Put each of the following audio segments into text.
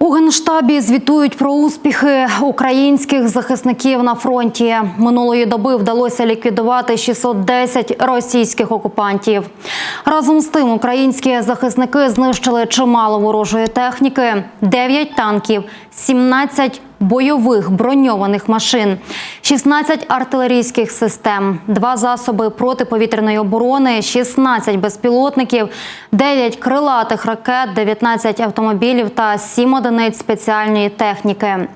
У генштабі звітують про успіхи українських захисників на фронті. Минулої доби вдалося ліквідувати 610 російських окупантів. Разом з тим, українські захисники знищили чимало ворожої техніки: 9 танків, 17 бойових броньованих машин, 16 артилерійських систем, 2 засоби протиповітряної оборони, 16 безпілотників, 9 крилатих ракет, 19 автомобілів та 7 одиниць спеціальної техніки.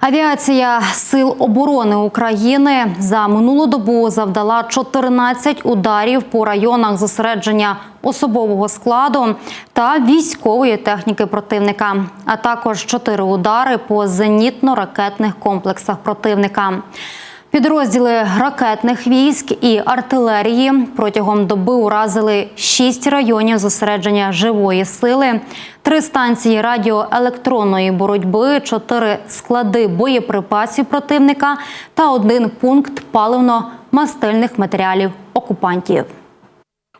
Авіація Сил оборони України за минулу добу завдала 14 ударів по районах зосередження особового складу та військової техніки противника, а також 4 удари по зенітно-ракетних комплексах противника. Підрозділи ракетних військ і артилерії протягом доби уразили шість районів зосередження живої сили, три станції радіоелектронної боротьби, чотири склади боєприпасів противника та один пункт паливно-мастильних матеріалів окупантів.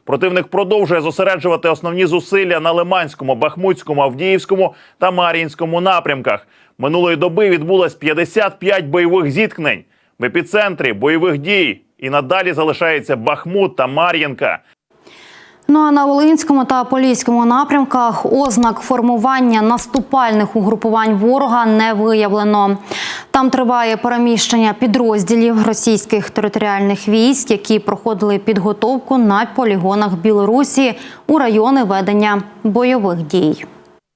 Противник продовжує зосереджувати основні зусилля на Лиманському, Бахмутському, Авдіївському та Мар'їнському напрямках. Минулої доби відбулось 55 бойових зіткнень. В епіцентрі бойових дій і надалі залишається Бахмут та Мар'їнка. Ну а на Волинському та Поліському напрямках ознак формування наступальних угрупувань ворога не виявлено. Там триває переміщення підрозділів російських територіальних військ, які проходили підготовку на полігонах Білорусі у райони ведення бойових дій.